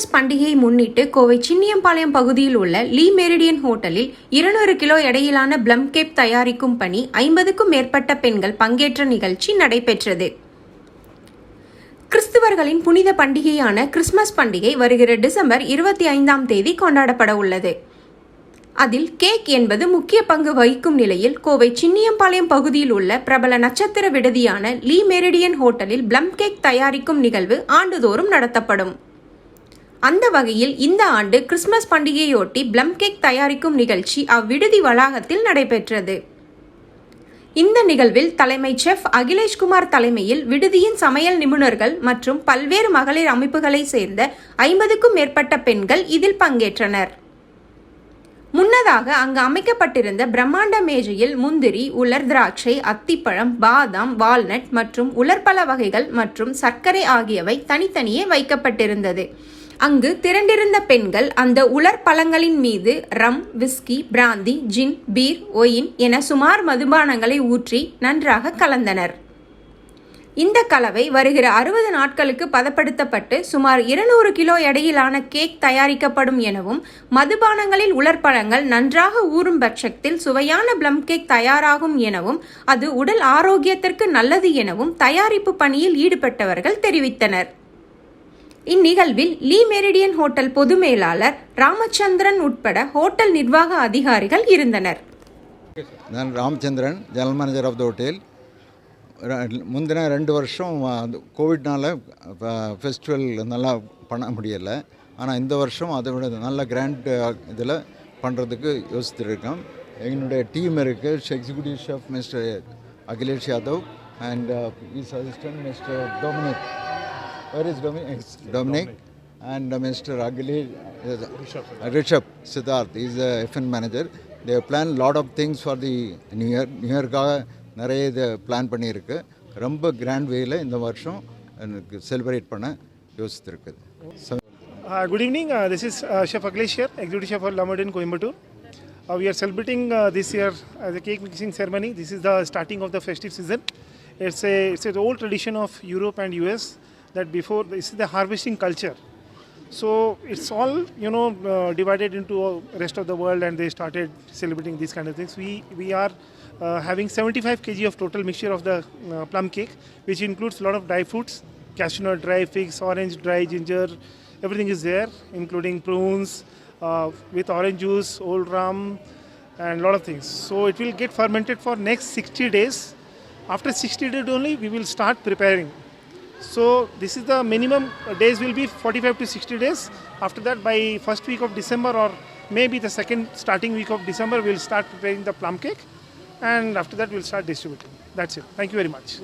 Christmas பண்டிகையை முன்னிட்டு கோவை சின்னியம்பாளையம் பகுதியில் உள்ள லீ மெரிடியன் ஹோட்டலில் இருநூறு கிலோ எடையிலான பிளம் கேப் தயாரிக்கும் பணி ஐம்பதுக்கும் மேற்பட்ட பெண்கள் பங்கேற்ற நிகழ்ச்சி நடைபெற்றது. கிறிஸ்துவர்களின் புனித பண்டிகையான கிறிஸ்துமஸ் பண்டிகை வருகிற டிசம்பர் இருபத்தி ஐந்தாம் தேதி கொண்டாடப்பட உள்ளது. அதில் கேக் என்பது முக்கிய பங்கு வகிக்கும் நிலையில் கோவை சின்னியம்பாளையம் பகுதியில் உள்ள பிரபல நட்சத்திர விடுதியான லீ மெரிடியன் ஹோட்டலில் பிளம் கேக் தயாரிக்கும் நிகழ்வு ஆண்டுதோறும் நடத்தப்படும். அந்த வகையில் இந்த ஆண்டு கிறிஸ்மஸ் பண்டிகையொட்டி பிளம் கேக் தயாரிக்கும் நிகழ்ச்சி அவ்விடுதி வளாகத்தில் நடைபெற்றது. இந்த நிகழ்வில் தலைமை செஃப் அகிலேஷ்குமார் தலைமையில் விடுதியின் சமையல் நிபுணர்கள் மற்றும் பல்வேறு மகளிர் அமைப்புகளைச் சேர்ந்த ஐம்பதுக்கும் மேற்பட்ட பெண்கள் இதில் பங்கேற்றனர். முன்னதாக அங்கு அமைக்கப்பட்டிருந்த பிரம்மாண்ட மேஜையில் முந்திரி உலர் திராட்சை அத்திப்பழம் பாதாம் வால்நட் மற்றும் உலர்பல வகைகள் மற்றும் சர்க்கரை ஆகியவை தனித்தனியே வைக்கப்பட்டிருந்தது. அங்கு திரண்டிருந்த பெண்கள் அந்த உலர் பழங்களின் மீது rum whisky brandy gin beer wine என சுமார் மதுபானங்களை ஊற்றி நன்றாக கலந்தனர். இந்த கலவை வருகிற அறுபது நாட்களுக்கு பதப்படுத்தப்பட்டு சுமார் இருநூறு கிலோ எடையிலான கேக் தயாரிக்கப்படும் எனவும் மதுபானங்களில் உலர்பழங்கள் நன்றாக ஊறும் பட்சத்தில் சுவையான பிளம் கேக் தயாராகும் எனவும் அது உடல் ஆரோக்கியத்திற்கு நல்லது எனவும் தயாரிப்பு பணியில் ஈடுபட்டவர்கள் தெரிவித்தனர். இந்நிகழ்வில் லீ மெரிடியன் ஹோட்டல் பொது மேலாளர் ராமச்சந்திரன் உட்பட ஹோட்டல் நிர்வாக அதிகாரிகள் இருந்தனர். நான் Ramachandran general manager of the hotel முந்தின ரெண்டு வருஷம் அந்த கோவிட்னால ஃபெஸ்டிவல் நல்லா பண்ண முடியலை. ஆனால் இந்த வருஷம் அதை விட நல்ல கிராண்ட் இதில் பண்ணுறதுக்கு யோசித்துருக்கோம் எங்களுடைய டீம் இருக்குது executive chef mister Akhilesh Yadav and is assistant mister Dominic. Where is Dominic Dominic and uh, Mr. Agilesh uh, Rishabh Siddharth is the FN manager. They have planned lot of things for the New Year. New Yearக்காக நிறைய இது plan பண்ணியிருக்கு ரொம்ப grand வேயில் இந்த வருஷம் எனக்கு celebrate பண்ண யோசித்திருக்குது So, Uh, good evening. Uh, this is uh, Chef Akhilesh here, Executive Chef for Lamadin, Coimbatore. Uh, we are celebrating uh, this year as a cake mixing ceremony. This is the starting of the festive season. It's a it's an old tradition of Europe and US that before this is the harvesting culture. So it's all you know uh, divided into rest of the world, and they started celebrating these kind of things. We we are uh, having 75 kg of total mixture of the uh, plum cake, which includes a lot of dry fruits, cashew nut, dry figs, orange, dry ginger. Everything is there, including prunes uh, with orange juice, old rum, and a lot of things. So it will get fermented for next 60 days. After 60 days only, we will start preparing. So this is the minimum days will be 45 to 60 days. After that, by first week of December or maybe the second starting week of December, we'll start preparing the plum cake. And after that, we'll start distributing. That's it. Thank you very much.